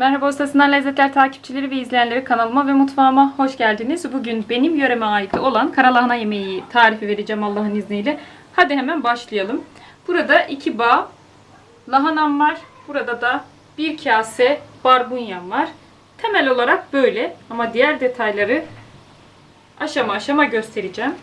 Merhaba Ustasından Lezzetler takipçileri ve izleyenleri kanalıma ve mutfağıma hoş geldiniz. Bugün benim yöreme ait olan karalahana yemeği tarifi vereceğim Allah'ın izniyle. Hadi hemen başlayalım. Burada iki bağ lahanam var. Burada da bir kase barbunyam var. Temel olarak böyle ama diğer detayları aşama aşama göstereceğim.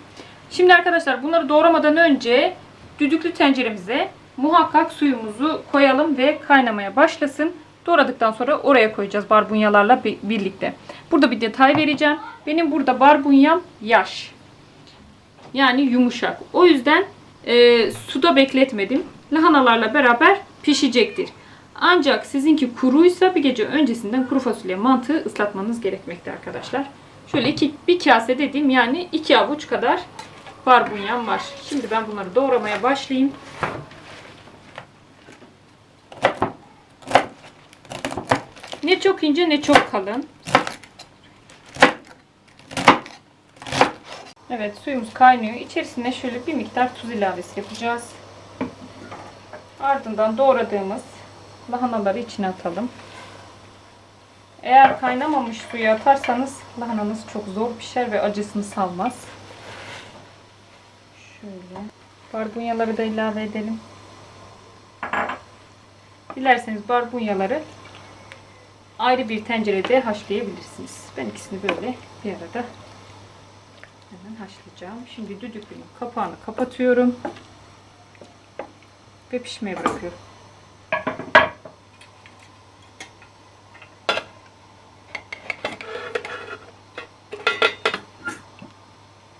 Şimdi arkadaşlar bunları doğramadan önce düdüklü tenceremize muhakkak suyumuzu koyalım ve kaynamaya başlasın. Doğradıktan sonra oraya koyacağız barbunyalarla bi- birlikte. Burada bir detay vereceğim. Benim burada barbunyam yaş. Yani yumuşak. O yüzden e, suda bekletmedim. Lahanalarla beraber pişecektir. Ancak sizinki kuruysa bir gece öncesinden kuru fasulye mantığı ıslatmanız gerekmekte arkadaşlar. Şöyle iki, bir kase dediğim yani iki avuç kadar barbunyam var. Şimdi ben bunları doğramaya başlayayım. Ne çok ince ne çok kalın. Evet suyumuz kaynıyor. İçerisine şöyle bir miktar tuz ilavesi yapacağız. Ardından doğradığımız lahanaları içine atalım. Eğer kaynamamış suyu atarsanız lahananız çok zor pişer ve acısını salmaz. Şöyle. Barbunyaları da ilave edelim. Dilerseniz barbunyaları ayrı bir tencerede haşlayabilirsiniz. Ben ikisini böyle bir arada hemen haşlayacağım. Şimdi düdüklünün kapağını kapatıyorum. Ve pişmeye bırakıyorum.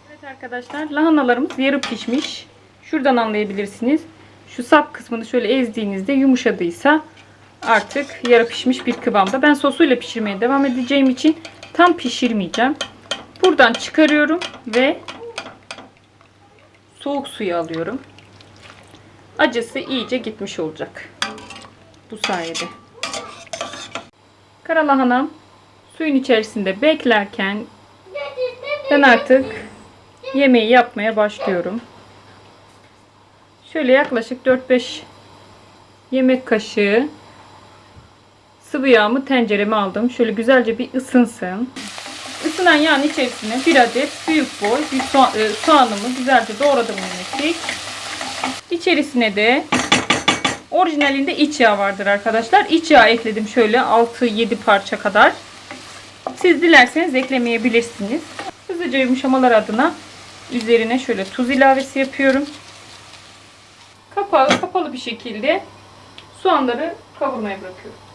Evet arkadaşlar lahanalarımız yarı pişmiş. Şuradan anlayabilirsiniz. Şu sap kısmını şöyle ezdiğinizde yumuşadıysa artık yarı pişmiş bir kıvamda. Ben sosuyla pişirmeye devam edeceğim için tam pişirmeyeceğim. Buradan çıkarıyorum ve soğuk suyu alıyorum. Acısı iyice gitmiş olacak. Bu sayede. Karalahanam suyun içerisinde beklerken ben artık yemeği yapmaya başlıyorum. Şöyle yaklaşık 4-5 yemek kaşığı sıvı yağımı tencereme aldım. Şöyle güzelce bir ısınsın. Isınan yağın içerisine bir adet büyük boy bir soğan, e, soğanımı güzelce doğradım yemeklik. İçerisine de orijinalinde iç yağ vardır arkadaşlar. İç yağ ekledim şöyle 6-7 parça kadar. Siz dilerseniz eklemeyebilirsiniz. Hızlıca yumuşamalar adına üzerine şöyle tuz ilavesi yapıyorum. Kapağı kapalı bir şekilde soğanları kavurmaya bırakıyorum.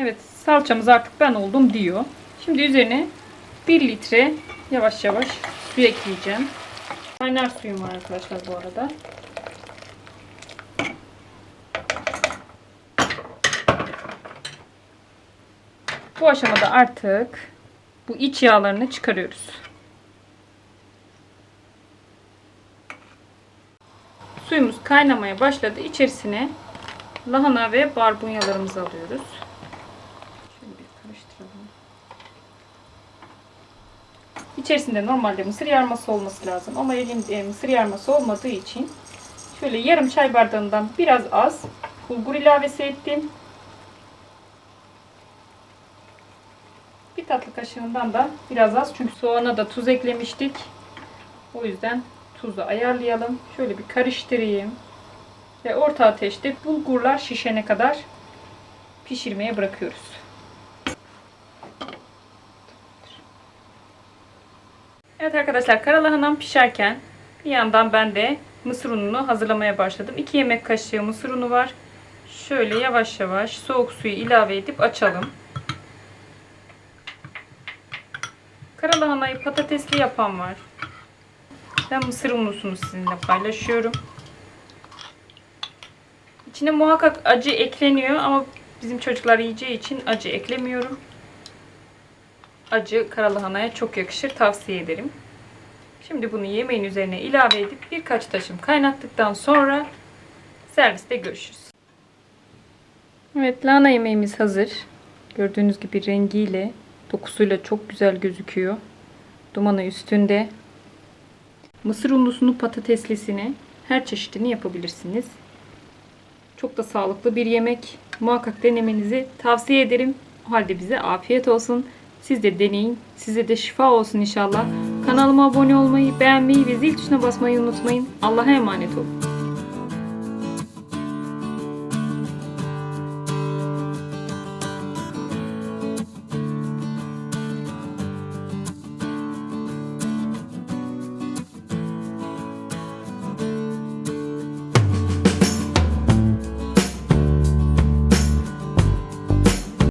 Evet salçamız artık ben oldum diyor. Şimdi üzerine 1 litre yavaş yavaş su ekleyeceğim. Kaynar suyum var arkadaşlar bu arada. Bu aşamada artık bu iç yağlarını çıkarıyoruz. Suyumuz kaynamaya başladı. İçerisine lahana ve barbunyalarımızı alıyoruz. Şöyle bir karıştıralım. İçerisinde normalde mısır yarması olması lazım. Ama elimde mısır yarması olmadığı için şöyle yarım çay bardağından biraz az bulgur ilavesi ettim. Bir tatlı kaşığından da biraz az. Çünkü soğana da tuz eklemiştik. O yüzden tuzu ayarlayalım. Şöyle bir karıştırayım. Ve orta ateşte bulgurlar şişene kadar pişirmeye bırakıyoruz. Evet arkadaşlar karalahanam pişerken bir yandan ben de mısır ununu hazırlamaya başladım. 2 yemek kaşığı mısır unu var. Şöyle yavaş yavaş soğuk suyu ilave edip açalım. Karalahanayı patatesli yapan var. Ben mısır unlusunu sizinle paylaşıyorum. İçine muhakkak acı ekleniyor ama bizim çocuklar yiyeceği için acı eklemiyorum. Acı karalahanaya çok yakışır tavsiye ederim. Şimdi bunu yemeğin üzerine ilave edip birkaç taşım kaynattıktan sonra serviste görüşürüz. Evet lahana yemeğimiz hazır. Gördüğünüz gibi rengiyle dokusuyla çok güzel gözüküyor. Dumanı üstünde. Mısır unlusunu patateslisini her çeşidini yapabilirsiniz. Çok da sağlıklı bir yemek. muhakkak denemenizi tavsiye ederim. O halde bize afiyet olsun. Siz de deneyin. Size de şifa olsun inşallah. Kanalıma abone olmayı, beğenmeyi ve zil tuşuna basmayı unutmayın. Allah'a emanet olun.